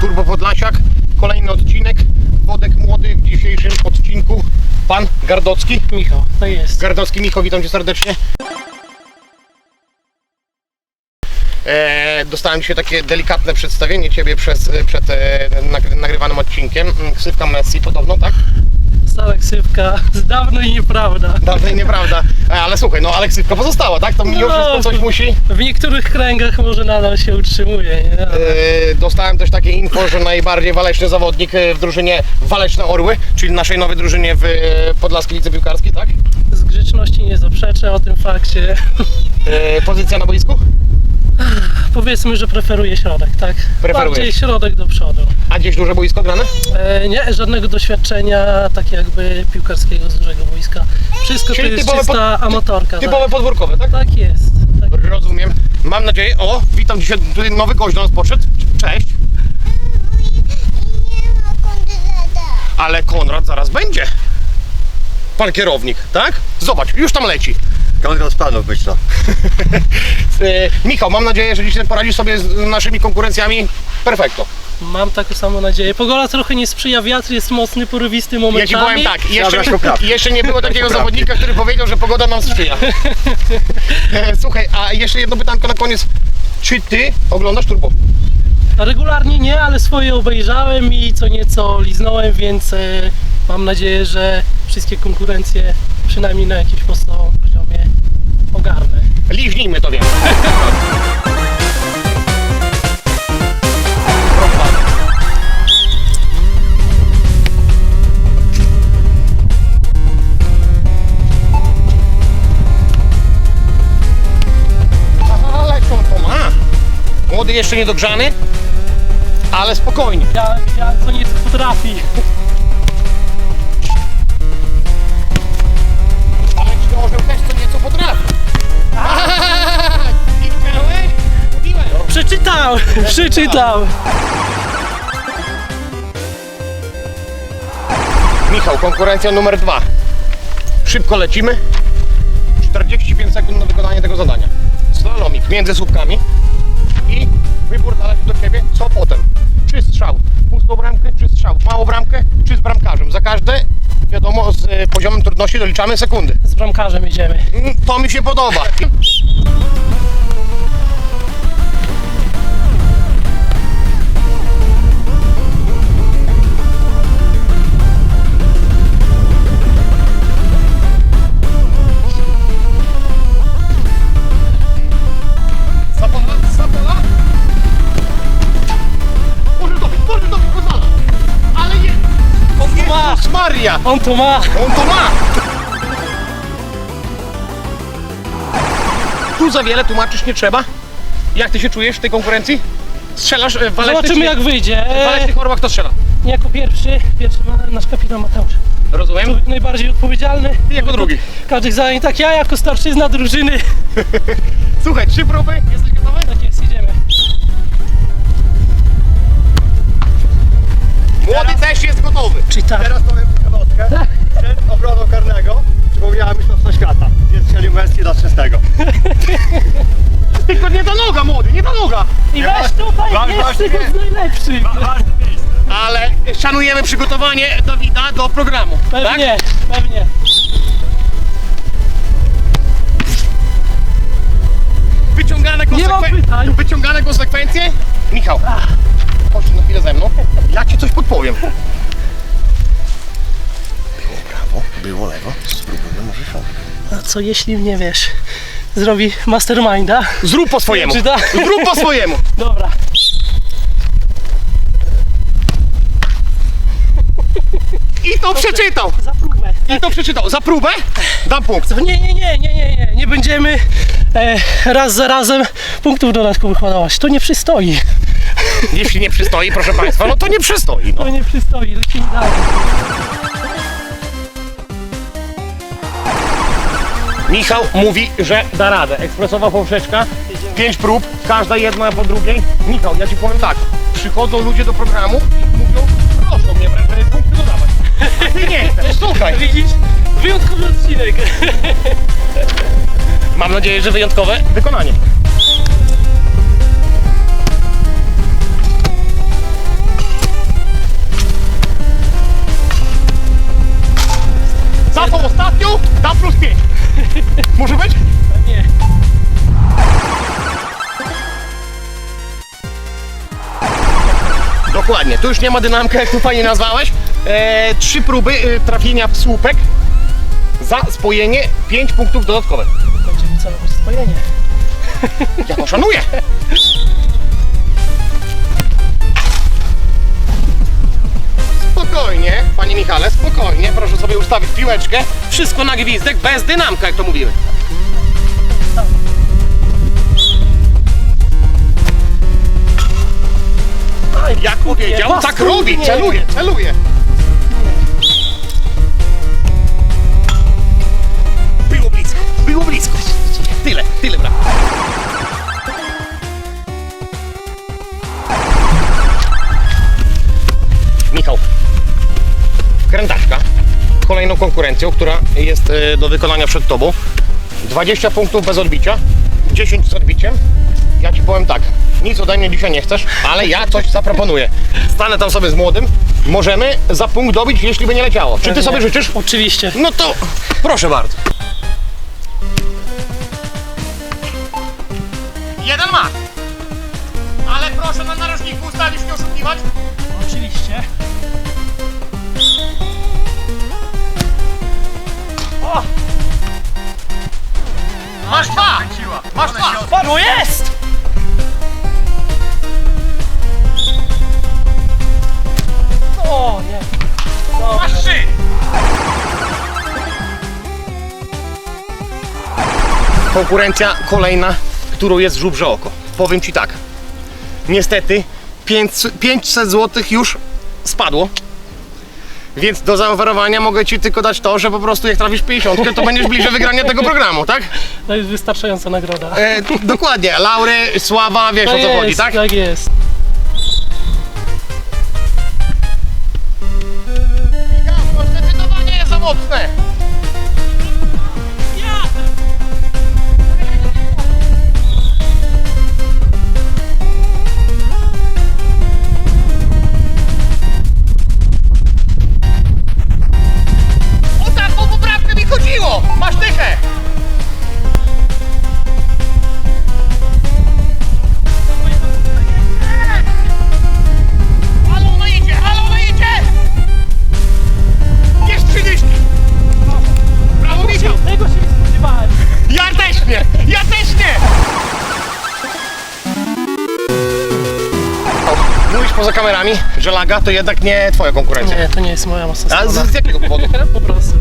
Turbo Podlasiak, kolejny odcinek, Wodek Młody w dzisiejszym odcinku, Pan Gardocki. Michał, to jest. Gardocki Michał, witam Cię serdecznie. E, dostałem dzisiaj takie delikatne przedstawienie Ciebie przez, przed e, nagry- nagrywanym odcinkiem. Mm, Ksywka Messi podobno, tak? Stała ksywka z dawno i nieprawda. Dawniej nieprawda. E, ale słuchaj, no ale ksywka pozostała, tak? To mimo wszystko coś musi. W niektórych kręgach może nadal się utrzymuje, nie? Ale E, Dostałem też takie info, że najbardziej waleczny zawodnik e, w drużynie Waleczne Orły, czyli naszej nowej drużynie w e, Podlaskiej Lidze Piłkarskiej, tak? z grzeczności nie zaprzeczę o tym fakcie. E, Pozycja na boisku? Powiedzmy, że preferuję środek, tak? Preferujesz. Bardziej środek do przodu. A gdzieś duże boisko grane? E, nie, żadnego doświadczenia tak jakby piłkarskiego z dużego boiska. Wszystko Czyli to jest typowe czysta pod- amatorka. Typowe tak. podwórkowe, tak? tak jest. Tak. Rozumiem. Mam nadzieję. O, witam dzisiaj. Tutaj nowy gość do nas podszedł. Cześć. Nie ma. Ale Konrad zaraz będzie. Pan kierownik, tak? Zobacz, już tam leci. Konrad z panów myślę. E, Michał, mam nadzieję, że dzisiaj poradzisz sobie z naszymi konkurencjami. Perfekto. Mam taką samą nadzieję. Pogoda trochę nie sprzyja, wiatr jest mocny, porywisty Ja momentami. ci powiem tak, jeszcze, Zabrać poprawki. jeszcze nie było takiego zawodnika, który powiedział, że pogoda nam sprzyja. E, Słuchaj, a jeszcze jedno pytanko na koniec. Czy ty oglądasz Turbo? Regularnie nie, ale swoje obejrzałem i co nieco liznąłem, więc e, mam nadzieję, że wszystkie konkurencje przynajmniej na jakimś podstawowym poziomie ogarnę. Liźnijmy to wiem. Ale co to ma? Młody jeszcze niedogrzany, ale spokojnie. Ja, ja co nieco potrafi. Przeczytał! Przeczytał! Michał, konkurencja numer dwa. Szybko lecimy. 45 sekund na wykonanie tego zadania. Slalomik między słupkami i wybór należy do Ciebie, co potem. Czy strzał w pustą bramkę, czy strzał w małą bramkę, czy z bramkarzem. Za każde, wiadomo, z e, poziomem trudności doliczamy sekundy. Z bramkarzem jedziemy. Mm, To mi się podoba. Maria. On to ma! On to ma! Tu za wiele tłumaczyć nie trzeba. Jak ty się czujesz w tej konkurencji? Strzelasz e, w walecznych Zobaczymy czy- jak wyjdzie. w walecznych orłach kto strzela? jako pierwszy, pierwszy ma nasz kapitan Mateusz. Rozumiem? Człowiek najbardziej odpowiedzialny. Ty jako drugi. Każdych zadań, tak ja jako starszyzna drużyny. Słuchaj, trzy próby, jesteś gotowy? Tak jest, idziemy. Młody też jest gotowy. Czy tak? Teraz powiem Wasz- jest miejsce. Ale szanujemy przygotowanie Dawida do programu. Tak? Pewnie, pewnie. Wyciągane, Nie mam konsekwen- pytań. Wyciągane konsekwencje? Michał, chodź na chwilę ze mną. Ja ci coś podpowiem. Było prawo, było lewo. Spróbujmy, może się. A co jeśli mnie wiesz, zrobi masterminda? Zrób po swojemu. Czy? Zrób po swojemu. Dobra. To przeczytał. Za próbę. I to przeczytał. Za próbę dam punkt. Nie, nie, nie, nie, nie, nie. Nie będziemy e, raz za razem punktów dodatkowych ładować. To nie przystoi. Jeśli nie przystoi, proszę Państwa, no to nie przystoi. No. To nie przystoi. Michał mówi, że da radę. Ekspresowa poprzeczka, pięć prób, każda jedna po drugiej. Michał, ja Ci powiem tak, przychodzą ludzie do programu i mówią, proszę mnie, dodawać. Ty nie chcesz, słuchaj. Widzisz? Wyjątkowy odcinek. Mam nadzieję, że wyjątkowe wykonanie. Za tą ostatnią da plus 5. Może być? Nie. Dokładnie, tu już nie ma dynamka, jak tu fajnie nazwałeś. E, trzy próby e, trafienia w słupek. Za spojenie 5 punktów dodatkowych. Będziemy celować spojenie. Ja to szanuję. Spokojnie, panie Michale, spokojnie. Proszę sobie ustawić piłeczkę. Wszystko na gwizdek, bez dynamka, jak to mówimy. Aj, Jak powiedział, tak robi, celuje, celuje. Było blisko. Tyle, tyle brak. Michał, krętaczka, kolejną konkurencją, która jest e, do wykonania przed tobą. 20 punktów bez odbicia, 10 z odbiciem. Ja ci powiem tak, nic ode mnie dzisiaj nie chcesz, ale ja coś zaproponuję. Stanę tam sobie z młodym, możemy za punkt dobić, jeśli by nie leciało. Czy ty sobie życzysz? Oczywiście. No to proszę bardzo. Jeden ma. Ale proszę na narożniku ustawić, nie oszukiwać. Oczywiście. O! Masz dwa. Masz dwa. Panu jest! O nie. Masz trzy. Konkurencja kolejna, którą jest żubrze oko. Powiem Ci tak. Niestety 500 zł już spadło. Więc do zaoferowania mogę Ci tylko dać to, że po prostu jak trafisz 50, to będziesz bliżej wygrania tego programu, tak? To jest wystarczająca nagroda. E, dokładnie, laury, sława, wiesz Tak o co jest, chodzi, tak? tak jest. To zdecydowanie jest za mocne. Kamerami, że laga to jednak nie twoja konkurencja. Nie, to nie jest moja mocna A strona. z, z jakiego powodu? Po prostu.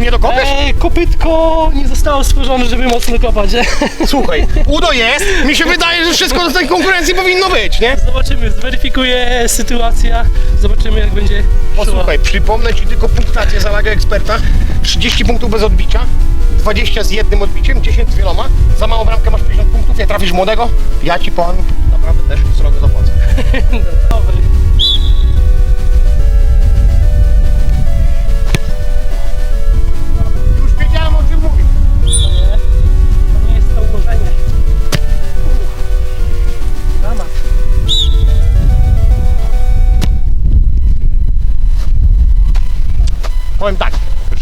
Nie dokopiesz? Ej, kopytko nie zostało stworzone, żeby mocno kopać. nie? Słuchaj, udo jest, mi się wydaje, że wszystko z tej konkurencji powinno być, nie? Zobaczymy, zweryfikuję sytuacja, zobaczymy jak będzie szła. Posłuchaj, przypomnę Ci tylko punktację za lagę eksperta. 30 punktów bez odbicia, 20 z jednym odbiciem, 10 z wieloma. Za małą bramkę masz 50 punktów, jak trafisz młodego, ja Ci powiem, naprawdę też srogo zapłacę. Dobry.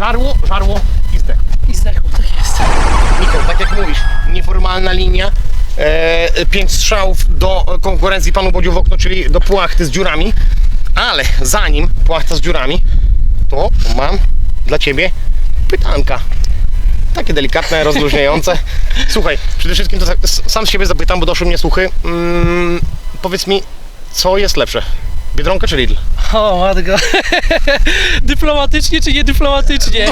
Żarło, żarło i zdechło. I zdechł, tak jest. Michał, tak jak mówisz, nieformalna linia, e, pięć strzałów do konkurencji panu Bodziu w okno, czyli do płachty z dziurami, ale zanim płachta z dziurami, to mam dla ciebie pytanka. Takie delikatne, rozluźniające. Słuchaj, przede wszystkim to tak, sam z siebie zapytam, bo doszły mnie słuchy. Mm, powiedz mi, co jest lepsze? Biedronka czy Lidl? O, matko. dyplomatycznie czy niedyplomatycznie?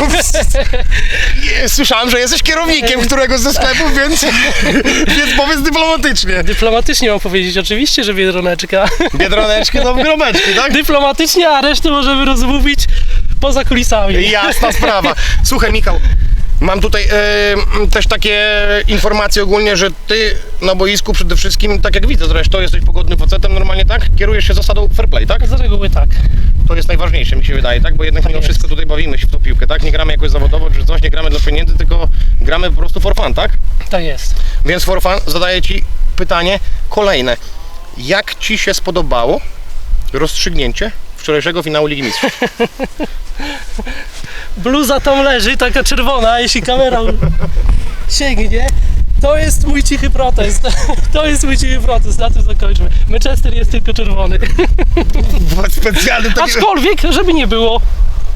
Je- Słyszałem, że jesteś kierownikiem któregoś ze sklepów, więc, więc powiedz dyplomatycznie. Dyplomatycznie mam powiedzieć, oczywiście, że biedroneczka. Biedroneczki to gromeczki, tak? Dyplomatycznie, a resztę możemy rozmówić poza kulisami. Jasna sprawa. Słuchaj, Michał, mam tutaj e, też takie informacje ogólnie, że ty na boisku przede wszystkim, tak jak widzę zresztą, jesteś pogodnym facetem, normalnie tak? Kierujesz się zasadą fair play, tak? Z reguły tak. To jest najważniejsze, mi się wydaje, tak? Bo jednak mimo jest. wszystko tutaj bawimy się w tą piłkę, tak? Nie gramy jakoś zawodowo czy coś, nie gramy dla pieniędzy, tylko gramy po prostu for fun, tak? Tak jest. Więc for fun zadaję ci pytanie kolejne. Jak ci się spodobało rozstrzygnięcie wczorajszego finału Ligi Mistrzów? Bluza tam leży, taka czerwona, jeśli kamera sięgnie. To jest mój cichy protest. To jest mój cichy protest, na tym zakończmy. Manchester jest tylko czerwony. Specjalny Aczkolwiek, żeby nie było,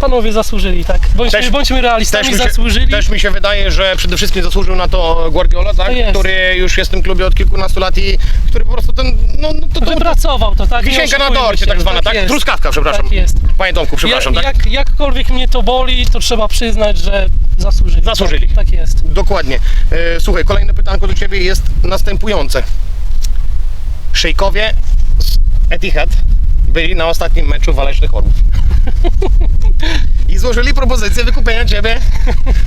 panowie zasłużyli, tak? Bądźmy, Też- bądźmy realistami, Też mi, się, zasłużyli. też mi się wydaje, że przede wszystkim zasłużył na to Guardiola, tak? To jest. który już jest w tym klubie od kilkunastu lat i który po prostu ten, no, no to, to, Wypracował to, tak? Nie wisienka na oszukujmy torcie się, tak zwana, tak? jest. Truskawka, przepraszam. Tak jest. Panie Tomku, przepraszam, ja, tak? jak, jakkolwiek mnie to boli, to trzeba przyznać, że zasłużyli. Zasłużyli. Tak, tak jest. Dokładnie. E, Słuchaj, kolejne pytanko do Ciebie jest następujące. Szejkowie z Etihad byli na ostatnim meczu Walecznych Orłów. I złożyli propozycję wykupienia Ciebie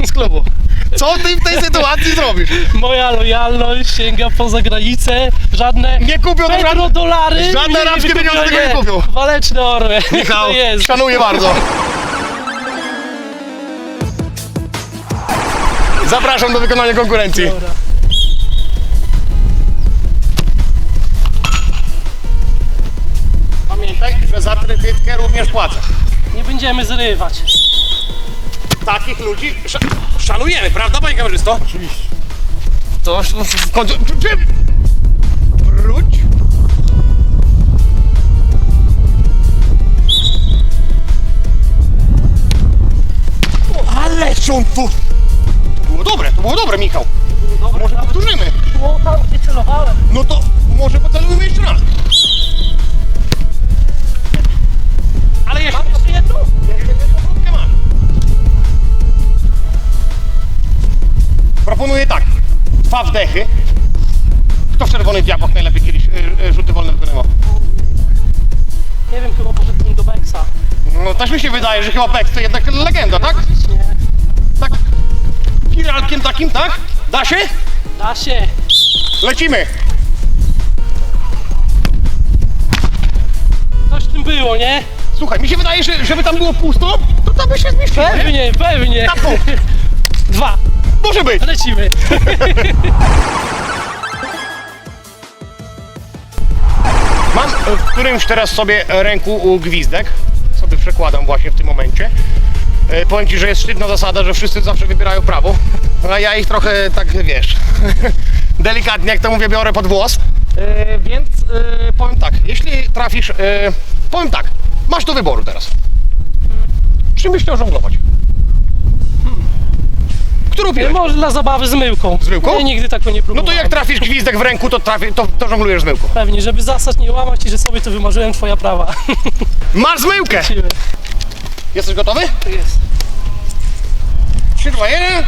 z klubu. Co Ty w tej sytuacji zrobisz? Moja lojalność sięga poza granicę. Żadne Nie kupią to żadne... petrodolary. żadne arabskie pieniądze tego nie kupią. Waleczne orły. Michał, To jest. szanuję bardzo. Zapraszam do wykonania konkurencji. Dobra. Pamiętaj, że za trytytkę również płacę. Nie będziemy zrywać. Takich ludzi sz szanujemy, prawda, panie kamerzysto? Oczywiście. To w- w końcu... Wróć. Ale są tu... To było dobre, to było dobre, Michał. Dobra, Może powtórzymy. było tam, gdzie celowałem. No to może Dwa wdechy. Kto w czerwonych diabłach najlepiej kiedyś y, y, rzuty wolne wykonywał? Nie wiem, chyba poszedłbym do Bexa. No też mi się wydaje, że chyba Beck to jednak legenda, tak? Tak. Piralkiem takim, tak? Da się? Da się. Lecimy. Coś w tym było, nie? Słuchaj, mi się wydaje, że żeby tam było pusto, to tam by się zmieściło, nie? Pewnie, pewnie. Na. Dwa. Może być. Lecimy. Mam e, w którymś teraz sobie ręku u gwizdek. Sobie przekładam właśnie w tym momencie. E, Powiem Ci, że jest sztywna zasada, że wszyscy zawsze wybierają prawo, a ja ich trochę tak, wiesz, delikatnie, jak to mówię, biorę pod włos. E, Więc e, powiem tak, jeśli trafisz, e, powiem tak, masz do wyboru teraz. Czym byś chciał żonglować? Którą Nie, piłeczką? może dla zabawy z myłką. Z myłką? Nie, nigdy tak nie No próbowałem. to jak trafisz gwizdek w ręku, to, trafi, to, to żonglujesz z myłką. Pewnie, żeby zasad nie łamać i że sobie to wymarzyłem, twoja prawa. Masz zmyłkę! Lecimy. Jesteś gotowy? To jest. 3, 2, 1.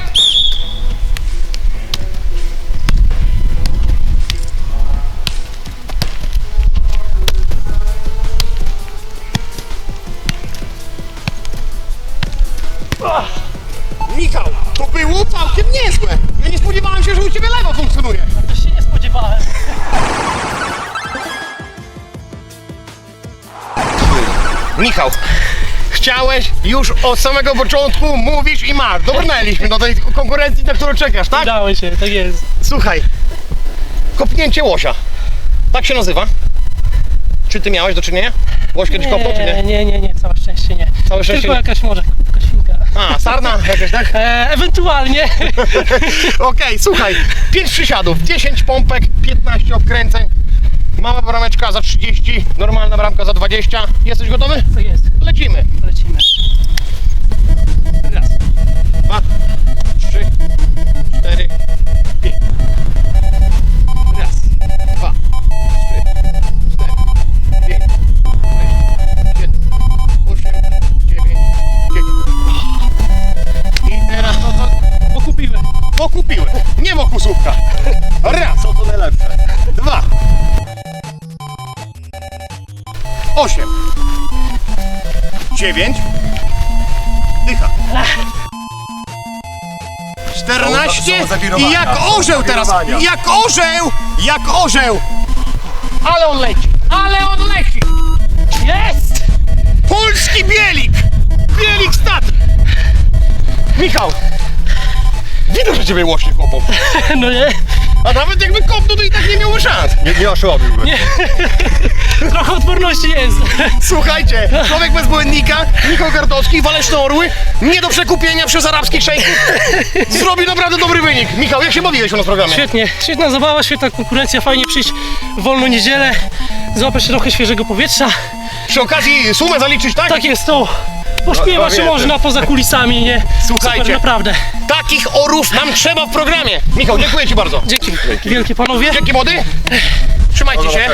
chciałeś już od samego początku mówisz i masz. Dobrnęliśmy do tej konkurencji, na którą czekasz, tak? Udało się, tak jest. Słuchaj, kopnięcie łosia. Tak się nazywa? Czy ty miałeś do czynienia? Łoś kiedyś kopnął, czy Nie, nie? nie, nie, całe szczęście nie. Całe szczęście Tylko nie. jakaś może krótka świnka. A, sarna jakaś, tak? E, ewentualnie. Okej, słuchaj, 5 przysiadów, 10 pompek, 15 obkręceń, mała brameczka za 30, normalna bramka za 20. Jesteś gotowy? To jest. Lecimy. Lecimy. Raz, dwa, osiem, dziewięć, dycha. 14 Są zawirowania, i jak są orzeł teraz, zawirowania. jak orzeł, jak orzeł. Ale on leci, ale on leci. Jest! Polski bielik, bielik stat. Michał, widać, że ciebie łośnie kopą. No nie? A nawet jakby kopnął, to i tak nie miałby szans. Nie, nie oszołomiłby. Trochę odporności jest. Słuchajcie, człowiek bez błędnika, Michał Gardowski, Waleczne Orły, nie do przekupienia przez arabskich szejków. Zrobił naprawdę dobry wynik. Michał, jak się bawiłeś u nas w programie? Świetnie, świetna zabawa, świetna konkurencja, fajnie przyjść w wolną niedzielę, złapać trochę świeżego powietrza. Przy okazji sumę zaliczyć, tak? Tak jest to. Pośpiewać No, się no, można poza kulisami, nie? Słuchajcie. Super, naprawdę. Takich orów nam trzeba w programie. Michał, dziękuję Ci bardzo. Dzięki, wielkie panowie. Dzięki młody. Trzymajcie się.